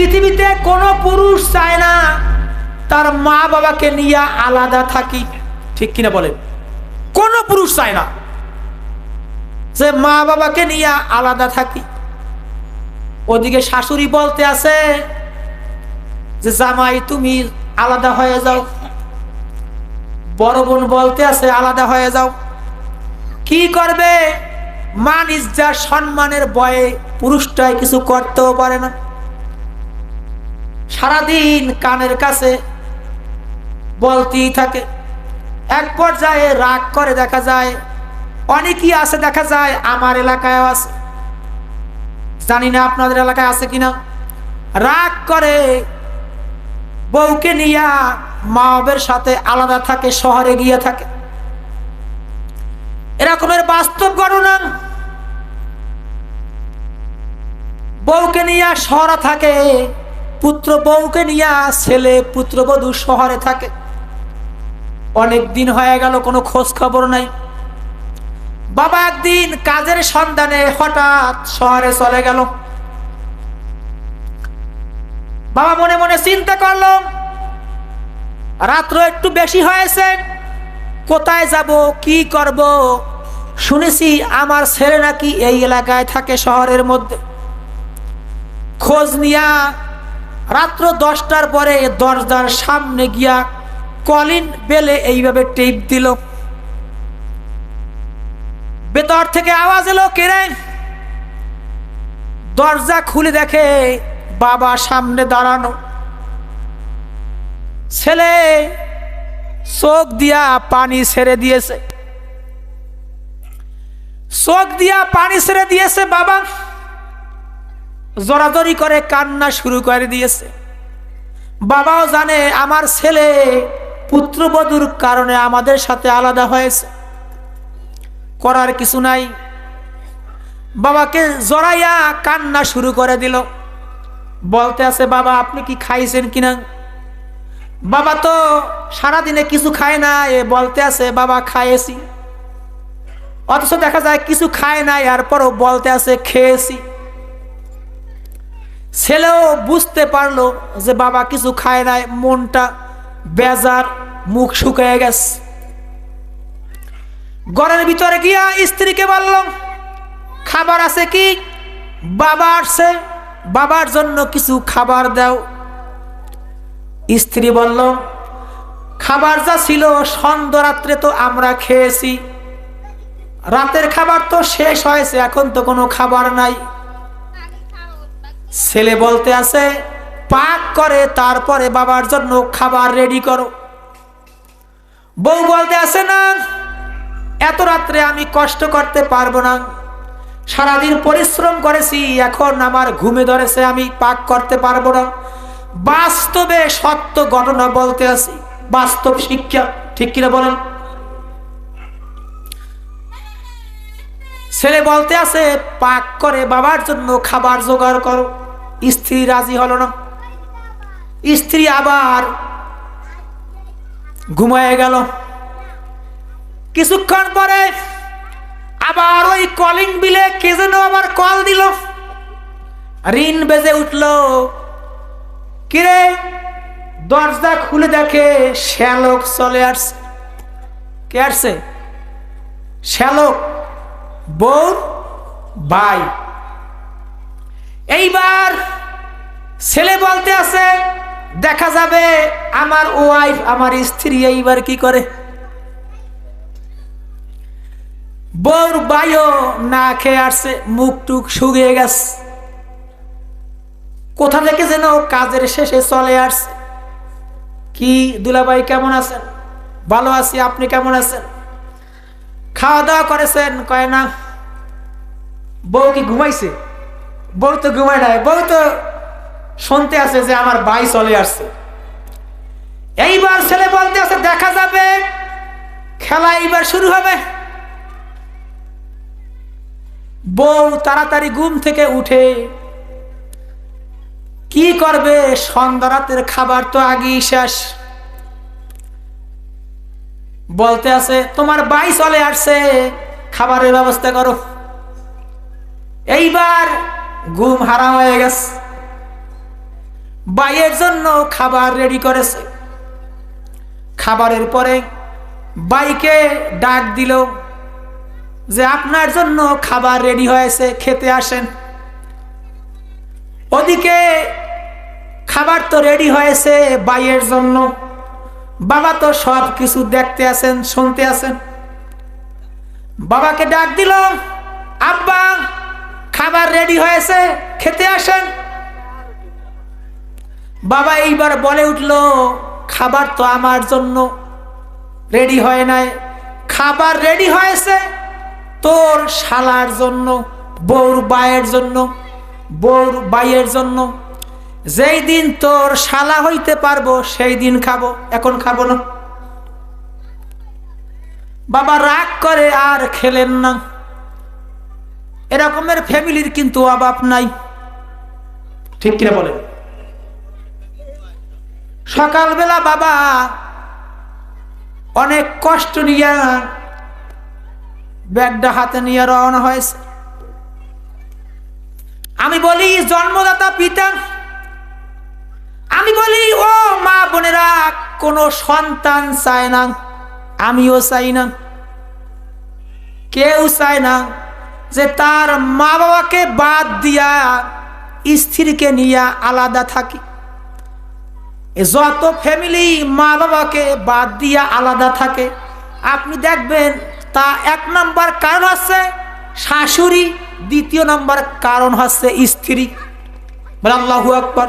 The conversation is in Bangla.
পৃথিবীতে কোনো পুরুষ চায় না তার মা বাবাকে নিয়ে আলাদা থাকি। ঠিক কিনা বলেন? কোনো পুরুষ চায় না যে মা বাবাকে নিয়ে আলাদা থাকি। ওদিকে শাশুড়ি বলতে আছে যে, জামাই, তুমি আলাদা হয়ে যাও। বড় বোন বলতে আছে, আলাদা হয়ে যাও। কি করবে? মান ইজ্জার সম্মানের বয়ে পুরুষটাই কিছু করতেও পারে না। সারাদিন কানের কাছে বলতেই থাকে। এক পর্যায়ে রাগ করে দেখা যায়, অনেকই আছে দেখা যায়, আমার এলাকায় আছে। জানি না আপনাদের এলাকায় আছে কিনা। রাগ করে বউকে নিয়া মা বাবের সাথে আলাদা থাকে, শহরে গিয়ে থাকে। এরকমের বাস্তব ঘটনা। বউকে নিয়ে শহরে থাকে পুত্র বউকে নিয়ে ছেলে পুত্রবধূ শহরে থাকে। অনেক দিন হয়ে গেল, কোনো খোঁজ খবর নাই। বাবা একদিন কাজের সন্ধানে হঠাৎ শহরে চলে গেল। বাবা মনে মনে চিন্তা করল, রাত্র একটু বেশি হয়েছে, কোথায় যাব, কি করব? শুনেছি আমার ছেলে নাকি এই এলাকায় থাকে শহরের মধ্যে। খোঁজ নিয়া রাত্র দশটার পরে দরজার সামনে গিয়া কলিন বেলে এইভাবে টেপ দিল। ভেতর থেকে আওয়াজ এলো কেড়ে দরজা খুলে দেখে বাবা সামনে দাঁড়ানো। ছেলে চোখ দিয়া পানি ছেড়ে দিয়েছে। চোখ দিয়া পানি ছেড়ে দিয়েছে বাবা। জড়াজড়ি করে কান্না শুরু করে দিয়েছে। বাবাও জানে আমার ছেলে পুত্রবধূর কারণে আমাদের সাথে আলাদা হয়েছে। করার কিছু নাই। বাবাকে জড়াইয়া কান্না শুরু করে দিল। বলতে আছে, বাবা, আপনি কি খাইছেন কিনা? বাবা তো সারাদিনে কিছু খায় না। এ বলতে আছে, বাবা খাইয়েছি অথচ দেখা যায় কিছু খায় না এরপরও বলতে আছে, খেয়েছি। ছেলেও বুঝতে পারল যে বাবা কিছু খায় নাই, মনটা বেজার, মুখ শুকিয়ে গেছে। ঘরের ভিতরে গিয়া স্ত্রীকে বলল, খাবার আছে কি? বাবা আসছে, বাবার জন্য কিছু খাবার দাও। স্ত্রী বলল, খাবার যা ছিল, সন্ধ্যরাত্রে তো আমরা খেয়েছি। রাতের খাবার তো শেষ হয়েছে, এখন তো কোনো খাবার নাই। ছেলে বলতে আছে, পাক করে, তারপরে বাবার জন্য খাবার রেডি করো। বউ বলতে আছে না, এত রাত্রে আমি কষ্ট করতে পারব না। সারাদিন পরিশ্রম করেছি, এখন আমার ঘুমে ধরেছে, আমি পাক করতে পারব না। বাস্তবে সত্য ঘটনা বলতে আছি, বাস্তব শিক্ষা, ঠিক কিনা বলেন? ছেলে বলতে আছে, পাক করে বাবার জন্য খাবার জোগাড় করো। স্ত্রী রাজি হলো না। স্ত্রী আবার ঘুমায় গেল। কিছুক্ষণ পরে আবার ওই কলিং বিলে কে যেন আবার কল দিল। ঋণ বেজে উঠল। কিরে, দরজা খুলে দেখে শ্যালক চলে আসছে। কে আসছে? শ্যালক বউর ভাই। এইবার ছেলে বলতে আছে, দেখা যাবে আমার ওয়াইফ আমার স্ত্রী এইবার কি করে? বউর বায়ু না খেয়ে আসছে, মুখ টুক শুকিয়ে গেছে। কোথা থেকে যেন কাজের শেষে চলে আসছে। কি দুলাভাই কেমন আছেন? ভালো আছি, আপনি কেমন আছেন? খাওয়া দাওয়া করেছেন? কয় না। বউ কি ঘুমাইছে? বউ তো ঘুমায় নাই, বউ তো শুনতে আছে যে আমার ভাই চলে আসছে। এইবার ছেলে বলতে আছে, দেখা যাবে, খেলা এইবার শুরু হবে। বউ তাড়াতাড়ি ঘুম থেকে উঠে, কি করবে? সন্ধ্যা রাতের খাবার তো আগেই শেষ। বলতে আছে, তোমার বাই চলে আসছে, খাবারের ব্যবস্থা করো। এইবার ঘুম হারা হয়ে গেছে। বাইয়ের জন্য খাবার রেডি করেছে। খাবারের পরে বাইকে ডাক দিল যে, আপনার জন্য খাবার রেডি হয়েছে, খেতে আসেন। ওদিকে খাবার তো রেডি হয়েছে বাইয়ের জন্য। বাবা তো সব কিছু দেখতে আছেন শুনতে আছেন বাবাকে ডাক দিল, আব্বা খাবার রেডি হয়েছে, খেতে আসেন। বাবা এইবার বলে উঠল, খাবার তো আমার জন্য রেডি হয় নাই। খাবার রেডি হয়েছে তোর শালার জন্য, বউর বায়ের জন্য, বউর বাইয়ের জন্য। যেই দিন তোর শালা হইতে পারব, সেই দিন খাব, এখন খাব না। বাবা রাগ করে আর খেলেন না। এরকমের ফ্যামিলির কিন্তু অভাব নাই। ঠিক কিনা বলেন? সকালবেলা বাবা অনেক কষ্ট নিয়ে ব্যাগটা হাতে নিয়ে রওনা হয়েছে। আমি বলি, জন্মদাতা পিতা, আমি বলি, ও মা বোনেরা, কোনো সন্তান চায় না। আমিও চাই না। কেউ চায় না। যে তার মা বাবাকে বাদ দিয়া স্ত্রীকে নিয়ে আলাদা থাকি। যত ফ্যামিলি মা বাবাকে বাদ দিয়া আলাদা থাকে, আপনি দেখবেন তা এক নম্বর কারণ হচ্ছে শাশুড়ি দ্বিতীয় নম্বর কারণ হচ্ছে স্ত্রী। বলে আল্লাহু আকবর।